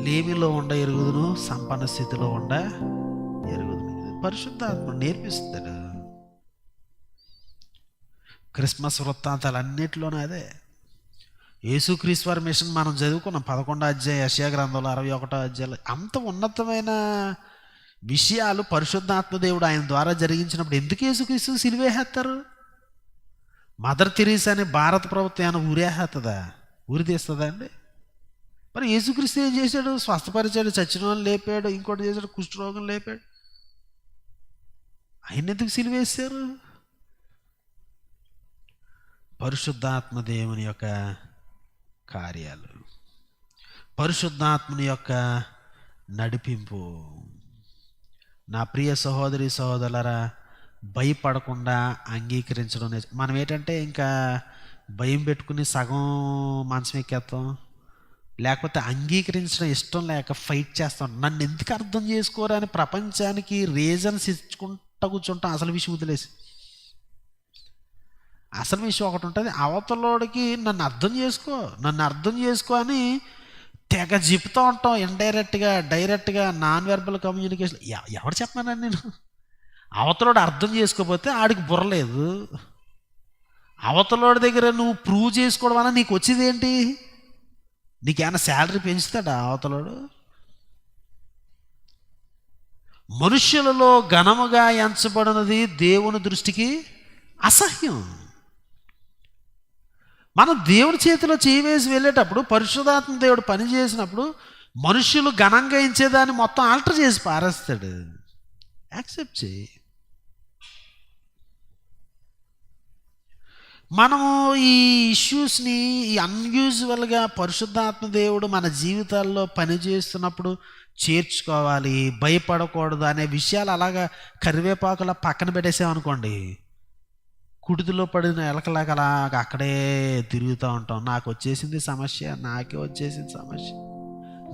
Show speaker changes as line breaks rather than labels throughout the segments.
లేమిలో ఉండ ఎరుగుదును సంపన్న స్థితిలో ఉండ ఎరుగుదును. పరిశుద్ధాత్మ నేర్పిస్తాడు క్రిస్మస్ వృత్తాంతాలు అన్నిటిలోనే అదే. యేసుక్రీస్తు వారి మిషన్ మనం చదువుకున్నాం. పదకొండో అధ్యాయ యశయా గ్రంథంలో అరవై ఒకటో అధ్యాయాలు అంత ఉన్నతమైన విషయాలు పరిశుద్ధాత్మ దేవుడు ఆయన ద్వారా జరిగించినప్పుడు ఎందుకు యేసుక్రీస్తు సిలివేసేస్తారు మదర్ తెరీస్ అనే భారత ప్రభుత్వం ఏమైనా ఊరేహేస్తుందా ఊరి తీస్తుందా అండి? మరి యేసుక్రీస్తు ఏం చేశాడు? స్వస్థపరిచాడు చచ్చిన లేపాడు ఇంకోటి చేశాడు కుష్ఠరోగం లేపాడు. ఆయన ఎందుకు సిలివేశారు? పరిశుద్ధాత్మ దేవుని యొక్క కార్యాలు. పరిశుద్ధాత్మని యొక్క నడిపింపు. నా ప్రియ సహోదరి సహోదరులరా భయపడకుండా అంగీకరించడం మనం ఏంటంటే ఇంకా భయం పెట్టుకుని సగం మంచం ఎక్కేస్తాం లేకపోతే అంగీకరించడం ఇష్టం లేక ఫైట్ చేస్తాం. నన్ను ఎందుకు అర్థం చేసుకోరని అని ప్రపంచానికి రీజన్స్ ఇచ్చుకుంటా కూర్చుంటాం. అసలు విషయం వదిలేసి. అసలు విషయం ఒకటి ఉంటుంది. అవతలోడికి నన్ను అర్థం చేసుకో నన్ను అర్థం చేసుకో అని తెగ చెప్తూ ఉంటాం. ఇండైరెక్ట్గా డైరెక్ట్గా నాన్ వెర్బల్ కమ్యూనికేషన్ ఎ- ఎవరు చెప్పానండి నేను? అవతలోడు అర్థం చేసుకోకపోతే ఆడికి బుర్రలేదు అవతలోడి దగ్గర నువ్వు ప్రూవ్ చేసుకోవడం వల్ల నీకు వచ్చేది ఏంటి నీకేమైనా శాలరీ పెంచుతాడా అవతలోడు? మనుషులలో ఘనముగా ఎంచబడినది దేవుని దృష్టికి అసహ్యం. మనం దేవుని చేతిలో చేయవేసి వెళ్ళేటప్పుడు పరిశుధాత్మ దేవుడు పని చేసినప్పుడు మనుషులు ఘనంగా ఇచ్చేదాన్ని మొత్తం ఆల్టర్ చేసి పారేస్తాడు. యాక్సెప్ట్ చేయి. మనము ఈ ఇష్యూస్ని ఈ అన్యూజువల్గా పరిశుద్ధాత్మ దేవుడు మన జీవితాల్లో పనిచేస్తున్నప్పుడు చేర్చుకోవాలి భయపడకూడదు అనే విషయాలు అలాగా కరివేపాకులా పక్కన పెట్టేసామనుకోండి కుడితిలో పడిన ఎలకలాగా అలాగ అక్కడే తిరుగుతూ ఉంటాం. నాకు వచ్చేసింది సమస్య నాకే వచ్చేసింది సమస్య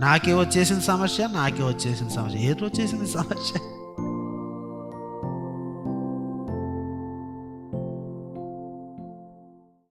నాకే వచ్చేసింది సమస్య నాకే వచ్చేసింది సమస్య ఏదో వచ్చేసింది సమస్య.